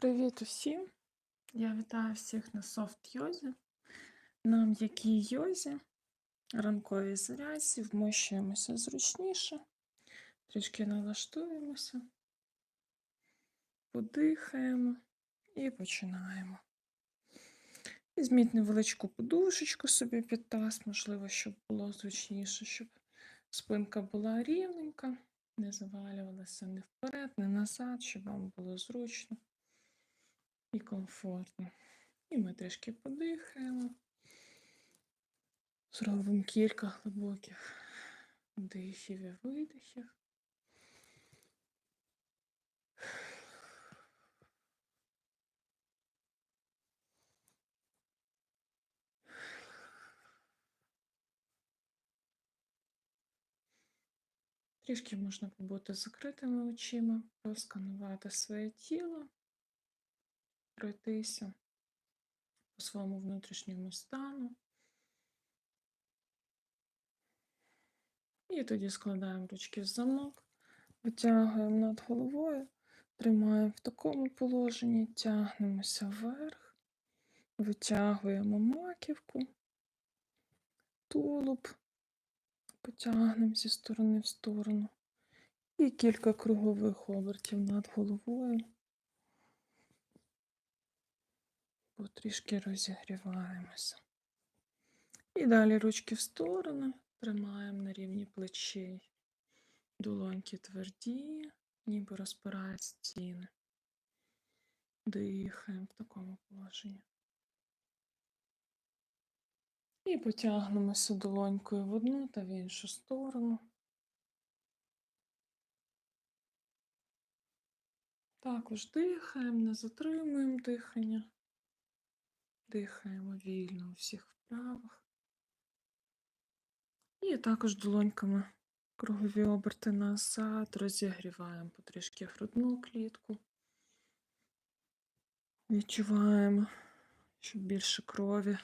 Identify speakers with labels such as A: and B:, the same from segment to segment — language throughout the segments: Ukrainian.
A: Привіт усім! Я вітаю всіх на софт йозі. На м'якій йозі, ранковій зарядці, вмощуємося зручніше, трішки налаштуємося, подихаємо і починаємо. Візьміть невеличку подушечку собі під таз, можливо, щоб було зручніше, щоб спинка була рівненька, не завалювалася ні вперед, ні назад, щоб вам було зручно і комфортно. І ми трішки подихаємо. Зробимо кілька глибоких вдихів і видихів. Трішки можна побути з закритими очима, просканувати своє тіло, пройтися по своєму внутрішньому стану. І тоді складаємо ручки в замок, витягуємо над головою, тримаємо в такому положенні, тягнемося вверх, витягуємо маківку, тулуб, потягнемо зі сторони в сторону. І кілька кругових обертів над головою. Потрішки розігріваємося. І далі ручки в сторону, тримаємо на рівні плечей. Долоньки тверді, ніби розпирають стіни. Дихаємо в такому положенні. І потягнемося долонькою в одну та в іншу сторону. Також дихаємо, не затримуємо дихання. Дихаємо вільно у всіх вправах. І також долоньками кругові оберти назад, розігріваємо потрішки грудну клітку. Відчуваємо, щоб більше крові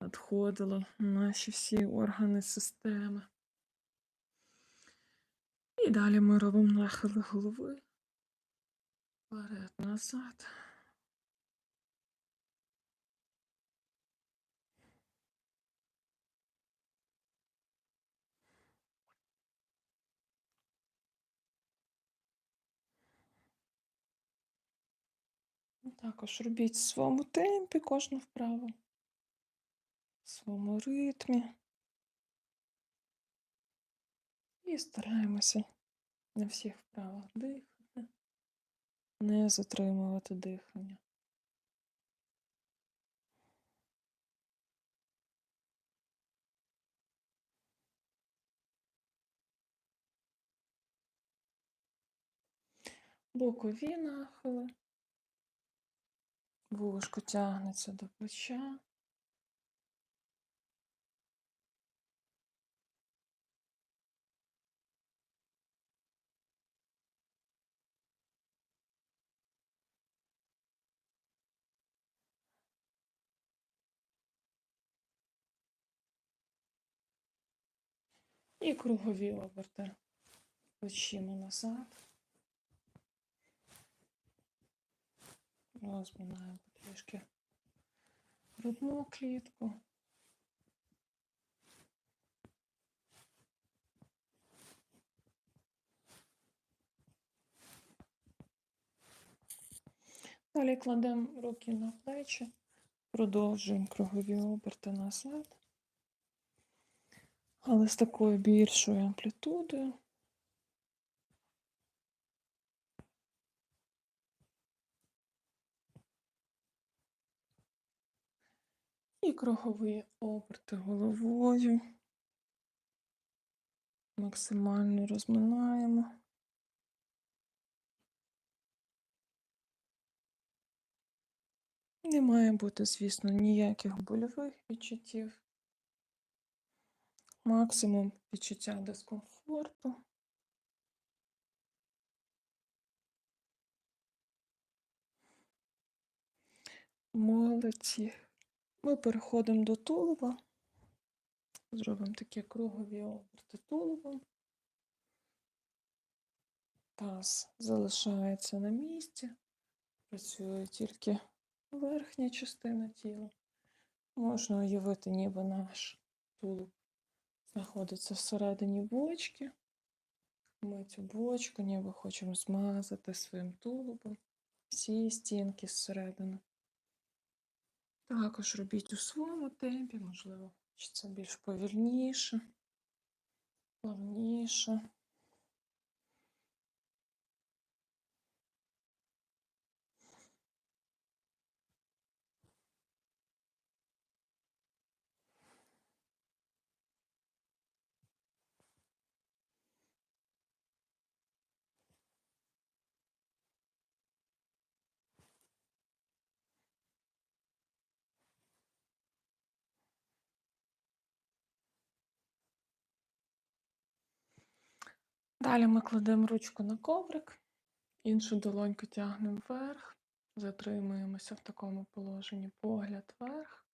A: надходило в наші всі органи системи. І далі ми робимо нахили голови. Вперед, назад. Також робіть в своєму темпі кожну вправу, в своєму ритмі. І стараємося на всіх вправах дихати, не затримувати дихання. Бокові нахили. Вушко тягнеться до плеча. І кругові оберти плечима назад. Розминаємо трішки грудну клітку. Далі кладемо руки на плечі, продовжуємо кругові оберти назад, але з такою більшою амплітудою. І кругові оберти головою. Максимально розминаємо. Не має бути, звісно, ніяких больових відчуттів. Максимум відчуття дискомфорту. Молодці. Ми переходимо до тулуба. Зробимо такі кругові оберти тулубом. Таз залишається на місці. працює тільки верхня частина тіла. Можна уявити, ніби наш тулуб знаходиться всередині бочки. Ми цю бочку ніби хочемо змазати своїм тулубом всі стінки зсередини. Також робіть у своєму темпі, можливо, хочеться більш повільніше, плавніше. Далі ми кладемо ручку на коврик, іншу долоньку тягнемо вверх, затримуємося в такому положенні погляд вверх.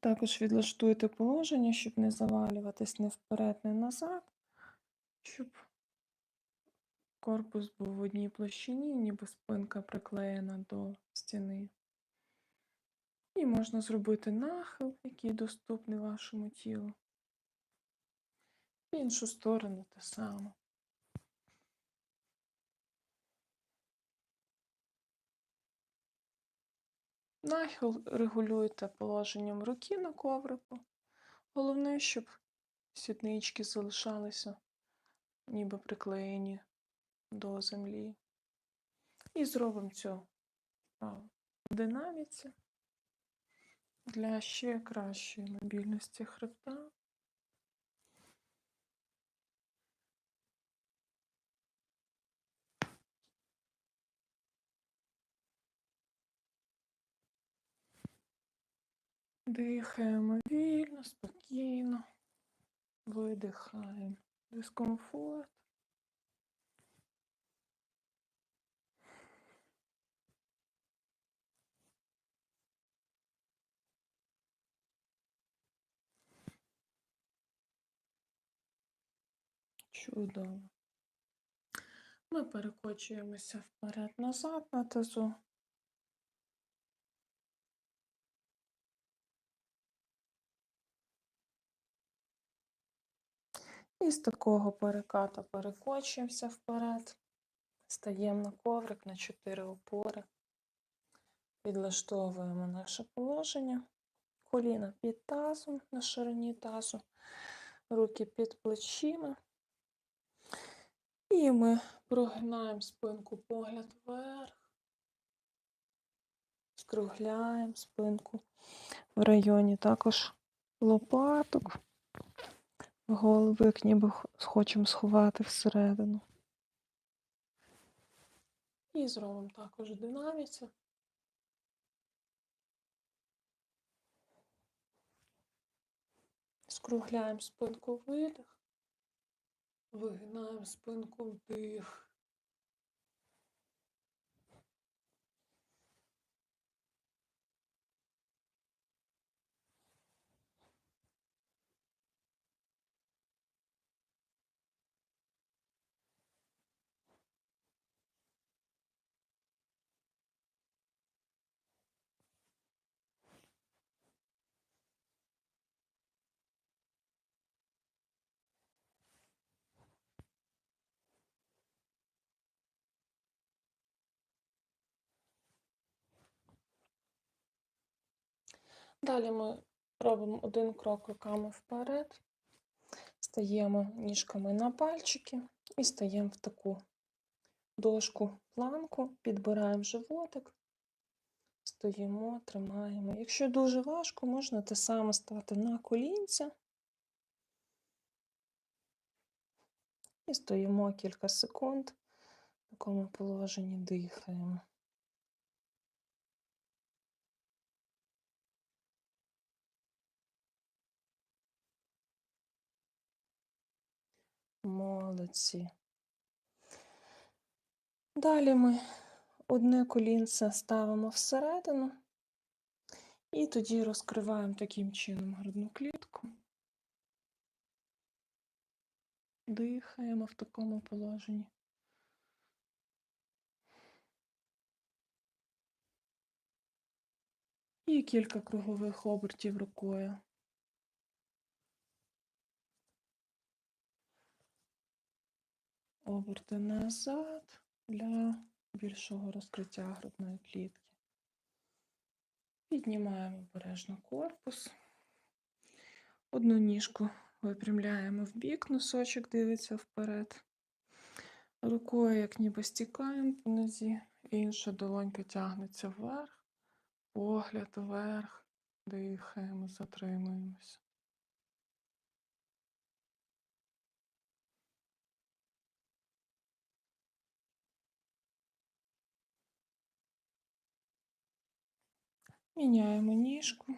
A: Також відлаштуйте положення, щоб не завалюватись не вперед, не назад, щоб корпус був в одній площині, ніби спинка приклеєна до стіни. І можна зробити нахил, який доступний вашому тілу. В іншу сторону те саме. Нахил регулюєте положенням руки на коврику. Головне, щоб сіднички залишалися ніби приклеєні до землі. І зробимо цю динаміці для ще кращої мобільності хребта. Дихаємо вільно, спокійно, видихаємо дискомфорт. Чудово. Ми перекочуємося вперед-назад на тазу. І з такого переката перекочуємося вперед, стаємо на коврик на 4 опори, підлаштовуємо наше положення, коліна під тазом на ширині тазу, руки під плечима. І ми прогинаємо спинку погляд вверх, скругляємо спинку в районі також лопаток голови, як ніби хочемо сховати всередину. І зробимо також динаміці. Скругляємо спинку видих, вигинаємо спинку вдих. Далі ми робимо один крок руками вперед, стаємо ніжками на пальчики і стаємо в таку дошку планку, підбираємо животик, стоїмо, тримаємо. Якщо дуже важко, можна те саме стати на колінця і стоїмо кілька секунд в такому положенні дихаємо. Молодці. Далі ми одне колінце ставимо всередину і тоді розкриваємо таким чином грудну клітку. Дихаємо в такому положенні. І кілька кругових обертів рукою. Оберти назад для більшого розкриття грудної клітки. Піднімаємо обережно корпус. Одну ніжку випрямляємо в бік, носочок дивиться вперед. Рукою, як ніби стікаємо по нозі, інша долонька тягнеться вверх, погляд вверх, дихаємо, затримуємося. Міняємо ніжку.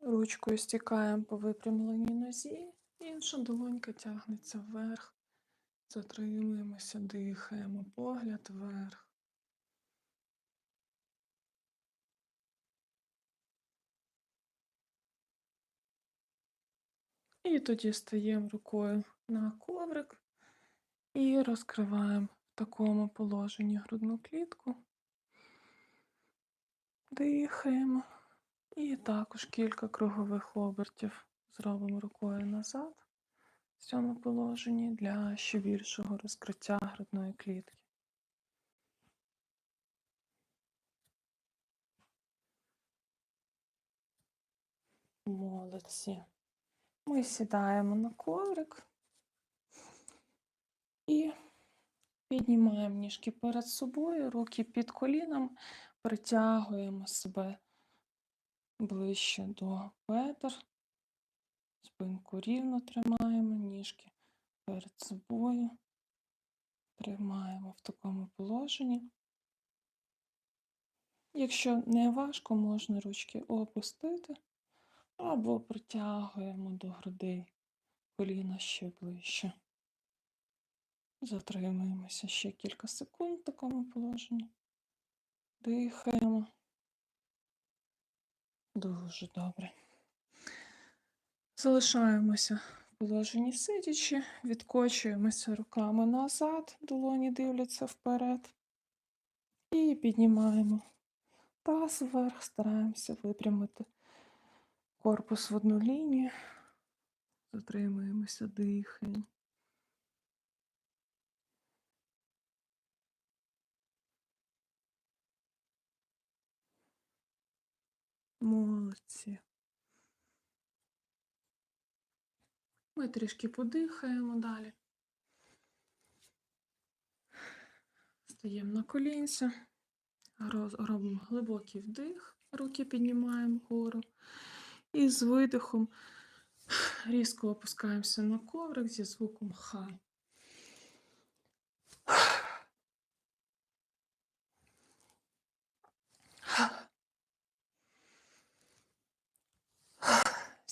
A: Ручкою стікаємо по випрямленій нозі, інша долонька тягнеться вверх. Затримуємося, дихаємо, погляд вверх. І тоді стаємо рукою на коврик і розкриваємо в такому положенні грудну клітку. Дихаємо. І також кілька кругових обертів зробимо рукою назад в цьому положенні для ще більшого розкриття грудної клітки. Молодці. Ми сідаємо на коврик і піднімаємо ніжки перед собою, руки під коліном, притягуємо себе ближче до бедер, спинку рівно тримаємо, ніжки перед собою, тримаємо в такому положенні. Якщо не важко, можна ручки опустити або притягуємо до грудей коліна ще ближче. Затримуємося ще кілька секунд в такому положенні. Дихаємо. Дуже добре. Залишаємося в положенні сидячи, відкочуємося руками назад, долоні дивляться вперед. І піднімаємо таз вверх, стараємося випрямити корпус в одну лінію. Затримуємося, дихаємо. Молодці. Ми трішки подихаємо далі. Стаємо на колінця, робимо глибокий вдих, руки піднімаємо вгору. І з видихом різко опускаємося на коврик зі звуком Х.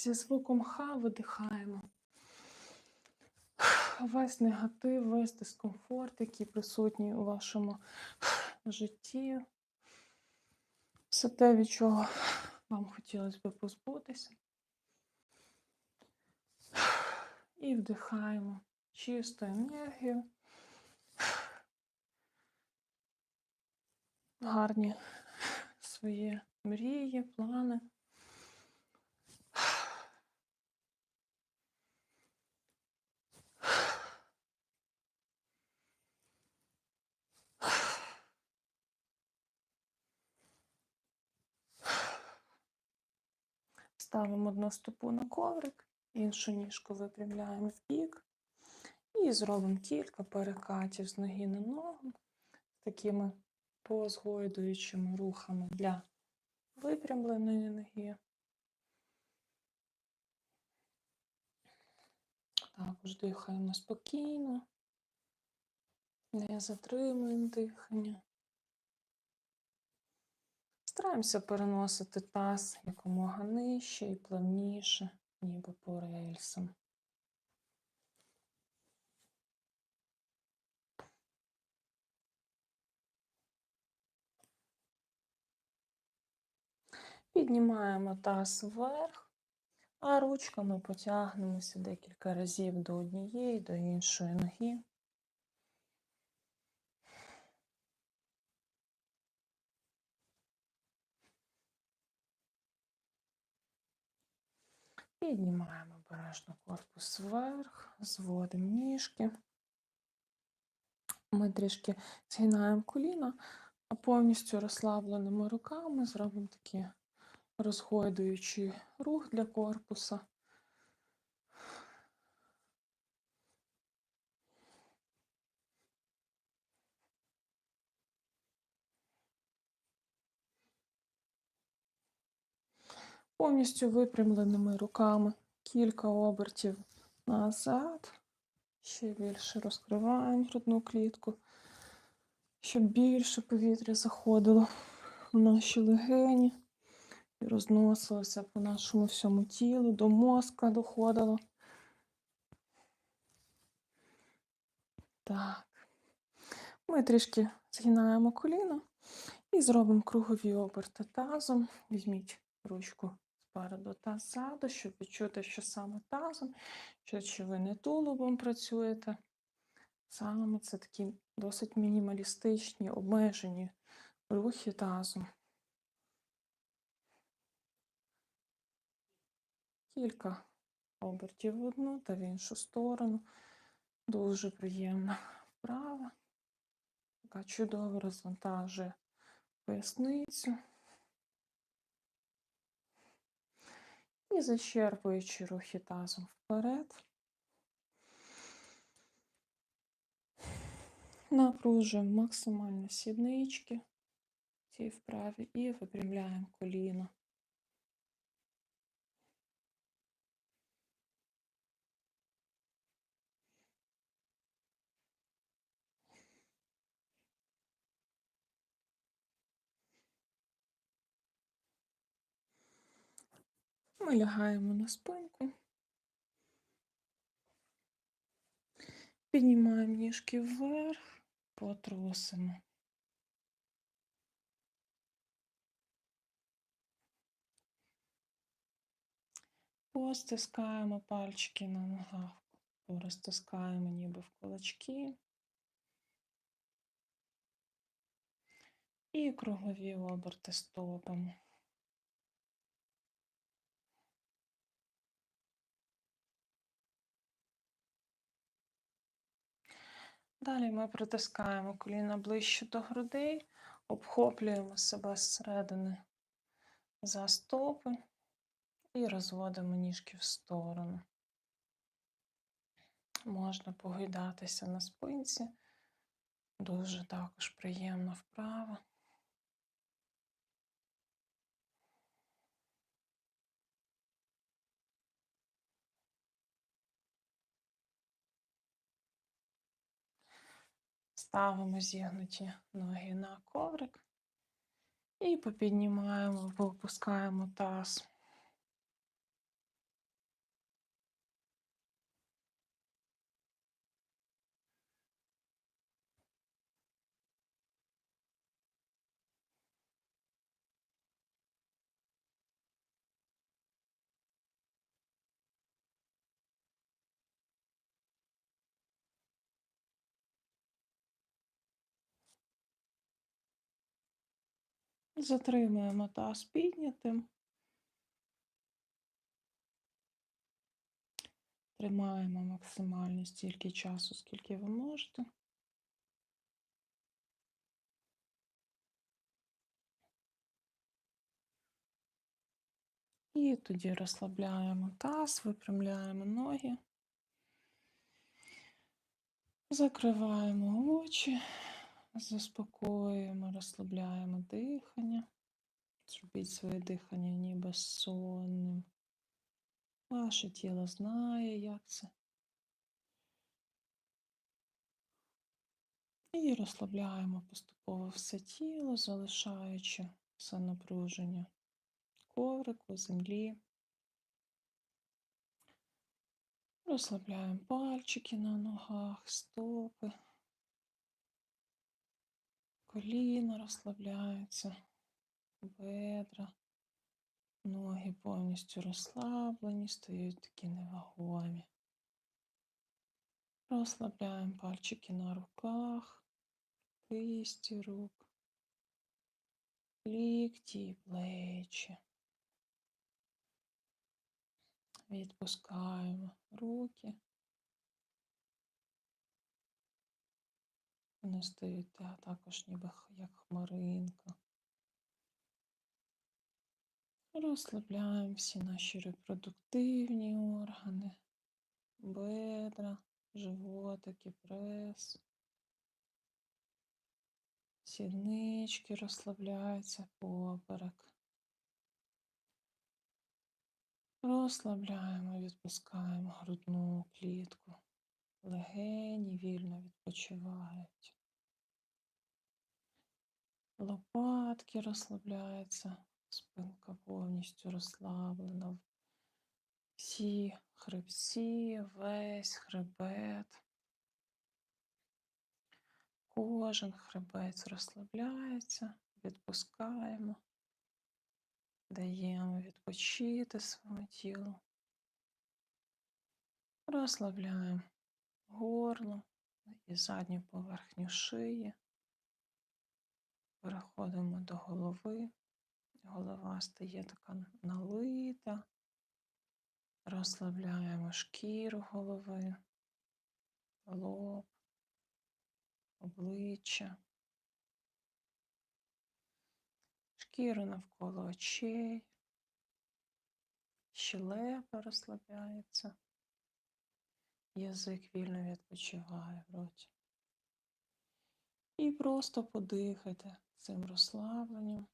A: Зі звуком Х видихаємо. Весь негатив, весь дискомфорт, який присутній у вашому житті. Все те, від чого вам хотілося б позбутися. І вдихаємо чисту енергію. Гарні свої мрії, плани. Ставимо одну стопу на коврик, іншу ніжку випрямляємо в бік і зробимо кілька перекатів з ноги на ногу такими позгойдуючими рухами для випрямленої ноги. Також дихаємо спокійно, не затримуємо дихання. Стараємося переносити таз якомога нижче і плавніше, ніби по рельсам. Піднімаємо таз вверх, А ручками потягнемося декілька разів до однієї, до іншої ноги. Піднімаємо обережно корпус вверх, зводимо ніжки. Ми трішки згинаємо коліна, а повністю розслабленими руками зробимо такий розгойдуючий рух для корпуса. Повністю випрямленими руками кілька обертів назад. Ще більше розкриваємо грудну клітку, щоб більше повітря заходило в наші легені і розносилося по нашому всьому тілу, до мозка доходило. Так. Ми трішки згинаємо коліна і зробимо кругові оберти тазом. Візьміть ручку спереду та ззаду, щоб відчути, що саме тазом, що чи ви не тулубом працюєте. Саме це такі досить мінімалістичні, обмежені рухи тазом. Кілька обертів в одну та в іншу сторону. Дуже приємна вправа. Така чудово розвантажує поясницю. І зачерпуючи рухи тазом вперед. Напружуємо максимально сіднички цієї вправі і випрямляємо коліно. Ми лягаємо на спинку, піднімаємо ніжки вверх, потрусимо. Постискаємо пальчики на ногах, порозтискаємо ніби в кулачки. І кругові оберти стопами. Далі ми притискаємо коліна ближче до грудей, обхоплюємо себе зсередини за стопи і розводимо ніжки в сторону. Можна погойдатися на спинці, дуже також приємно вправа. Ставимо зігнуті ноги на коврик і попіднімаємо, попускаємо таз. Затримуємо таз піднятим. Тримаємо максимально стільки часу, скільки ви можете. І тоді розслабляємо таз, випрямляємо ноги, закриваємо очі, заспокоюємо, розслабляємо дихання. Зробіть своє дихання ніби сонним. Ваше тіло знає, як це. І розслабляємо поступово все тіло, залишаючи все напруження коврику, землі. Розслабляємо пальчики на ногах, стопи, коліна розслабляються, бедра, Ноги повністю розслаблені, стають такі невагомі. Розслабляємо пальчики на руках, кисті рук, лікті і плечі. Відпускаємо руки. Вони стають та- також ніби як хмаринка. Розслабляємо всі наші репродуктивні органи, бедра, животики, прес. Сіднички розслабляються поперек. Розслабляємо, відпускаємо грудну клітку. Легені вільно відпочивають. Лопатки розслабляються, спинка повністю розслаблена. Всі хребці, весь хребет. Кожен хребець розслабляється, відпускаємо, даємо відпочити своєму тілу. Розслабляємо горло і задню поверхню шиї. Переходимо до голови. Голова стає така налита. Розслабляємо шкіру голови, лоб, обличчя, шкіру навколо очей, щелепа розслабляється, язик вільно відпочиває в роті. І просто подихайте цим розслабленням.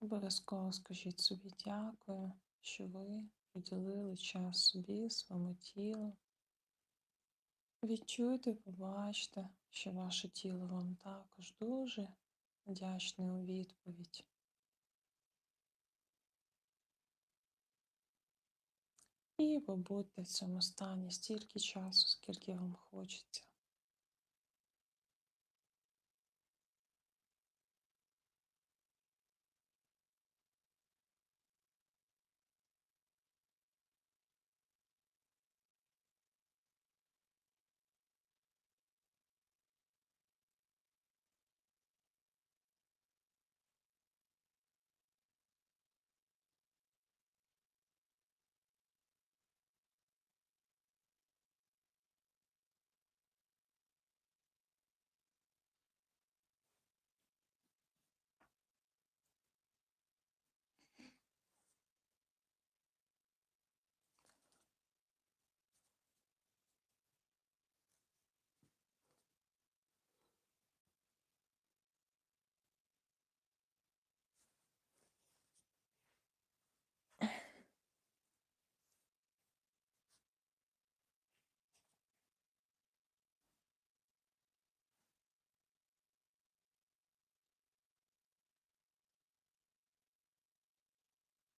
A: Обов'язково скажіть собі дякую, що ви приділили час собі, своєму тілу. Відчуйте, побачте, що ваше тіло вам також дуже вдячне у відповідь. І побудьте в цьому стані стільки часу, скільки вам хочеться.